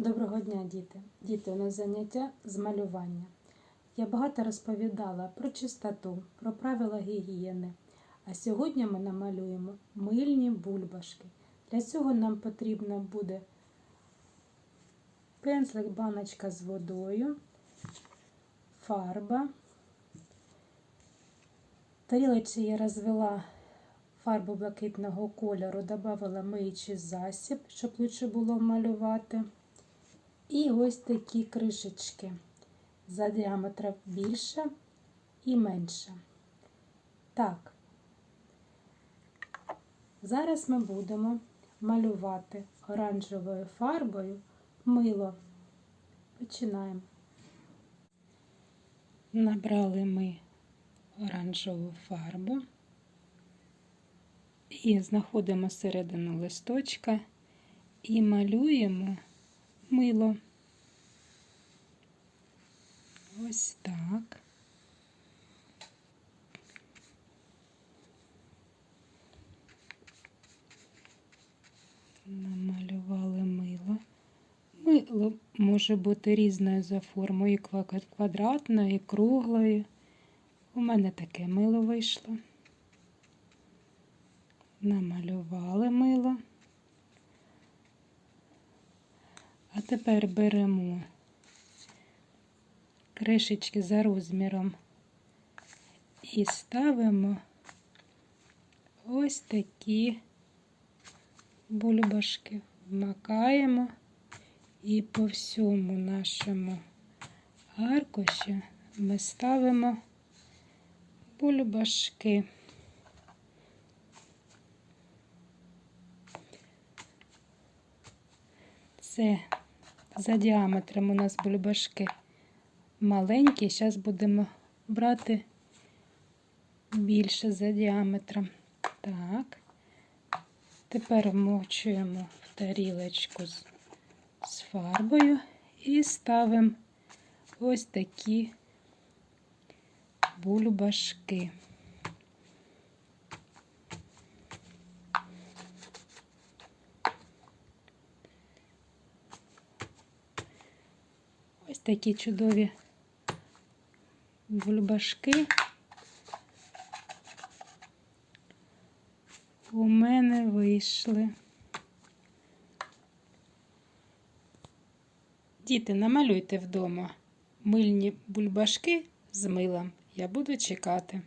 Доброго дня, діти! Діти, у нас заняття з малювання. Я багато розповідала про чистоту, про правила гігієни. А сьогодні ми намалюємо мильні бульбашки. Для цього нам потрібно буде пензлик, баночка з водою, фарба. В тарілочці я розвела фарбу блакитного кольору, додала миючий засіб, щоб лучше було малювати. І ось такі кришечки за діаметром більше і менше. Так, зараз ми будемо малювати оранжевою фарбою мило. Починаємо. Набрали ми оранжеву фарбу і знаходимо середину листочка і малюємо мило. Ось так. Намалювали мило. Мило може бути різною за формою, і квадратною, і круглою. У мене таке мило вийшло. Намалювали мило. А тепер беремо кришечки за розміром і ставимо ось такі бульбашки. Вмакаємо і по всьому нашому аркуші ми ставимо бульбашки. Це за діаметром у нас бульбашки маленькі. Зараз будемо брати більше за діаметром. Так. Тепер вмочуємо в тарілочку з, з фарбою і ставимо ось такі бульбашки. Такі чудові бульбашки у мене вийшли. Діти, намалюйте вдома мильні бульбашки з милом. Я буду чекати.